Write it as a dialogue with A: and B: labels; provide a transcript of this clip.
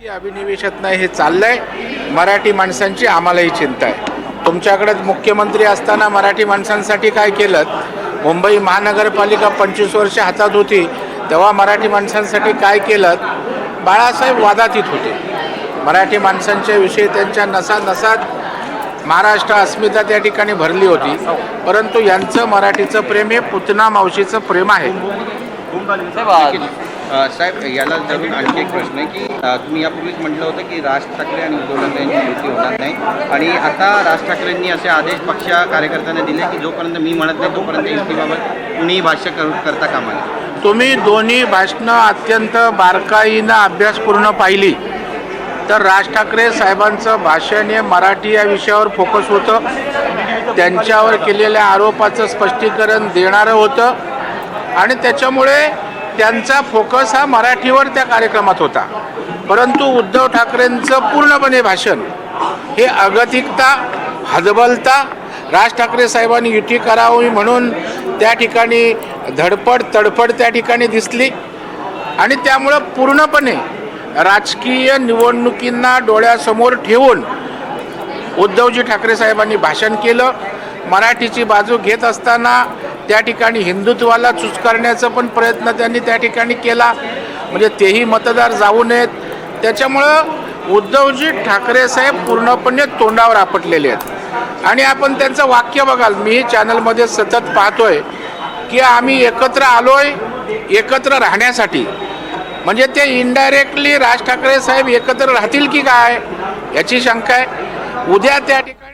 A: की अभिनिवेशात नाही हे चाललंय. मराठी माणसांची आम्हालाही चिंता आहे. तुमच्याकडे मुख्यमंत्री असताना मराठी माणसांसाठी काय केलं? मुंबई महानगरपालिका पंचवीस वर्ष हातात होती तेव्हा मराठी माणसांसाठी काय केलं? बाळासाहेब वादातीत होते. मराठी माणसांच्या विषयी त्यांच्या नसा नसात महाराष्ट्र अस्मिता त्या ठिकाणी भरली होती. परंतु यांचं मराठीचं प्रेम हे पुतना मावशीचं प्रेम आहे.
B: साहेब
C: याला धरून आणखी एक प्रश्न आहे की तुम्ही यापूर्वीच म्हटलं होतं की राज ठाकरे आणि उद्धव ठाकरे यांची युती होणार नाही. आणि आता राज ठाकरेंनी असे आदेश पक्ष कार्यकर्त्यांना दिले की जोपर्यंत मी म्हणत नाही तोपर्यंत युतीबाबत कुणीही भाष्य कर करता कामा नये.
A: तुम्ही दोन्ही भाषणं अत्यंत बारकाईनं अभ्यासपूर्ण पाहिली. तर राज ठाकरे साहेबांचं भाषण हे मराठी या विषयावर फोकस होतं. त्यांच्यावर केलेल्या आरोपाचं स्पष्टीकरण देणारं होतं. आणि त्याच्यामुळे त्यांचा फोकस हा मराठीवर त्या कार्यक्रमात होता. परंतु उद्धव ठाकरेंचं पूर्णपणे भाषण हे अगतिकता हदबलता राज ठाकरे साहेबांनी युती करावी म्हणून त्या ठिकाणी धडपड तडफड त्या ठिकाणी दिसली. आणि त्यामुळं पूर्णपणे राजकीय निवडणुकींना डोळ्यासमोर ठेवून उद्धवजी ठाकरे साहेबांनी भाषण केलं. मराठीची बाजू घेत असताना त्या ठिकाणी हिंदुत्वाला चुचकारण्याचा पण प्रयत्न त्यांनी त्या ठिकाणी केला. म्हणजे तेही मतदार जाऊ नयेत. त्याच्यामुळं उद्धवजी ठाकरे साहेब पूर्णपणे तोंडावर आपटलेले आहेत. आणि आपण त्यांचं वाक्य बघाल. मी चॅनलमध्ये सतत पाहतोय की आम्ही एकत्र आलोय एकत्र राहण्यासाठी. म्हणजे ते इनडायरेक्टली राज ठाकरे साहेब एकत्र राहतील की काय याची शंका आहे. उद्या त्या ठिकाणी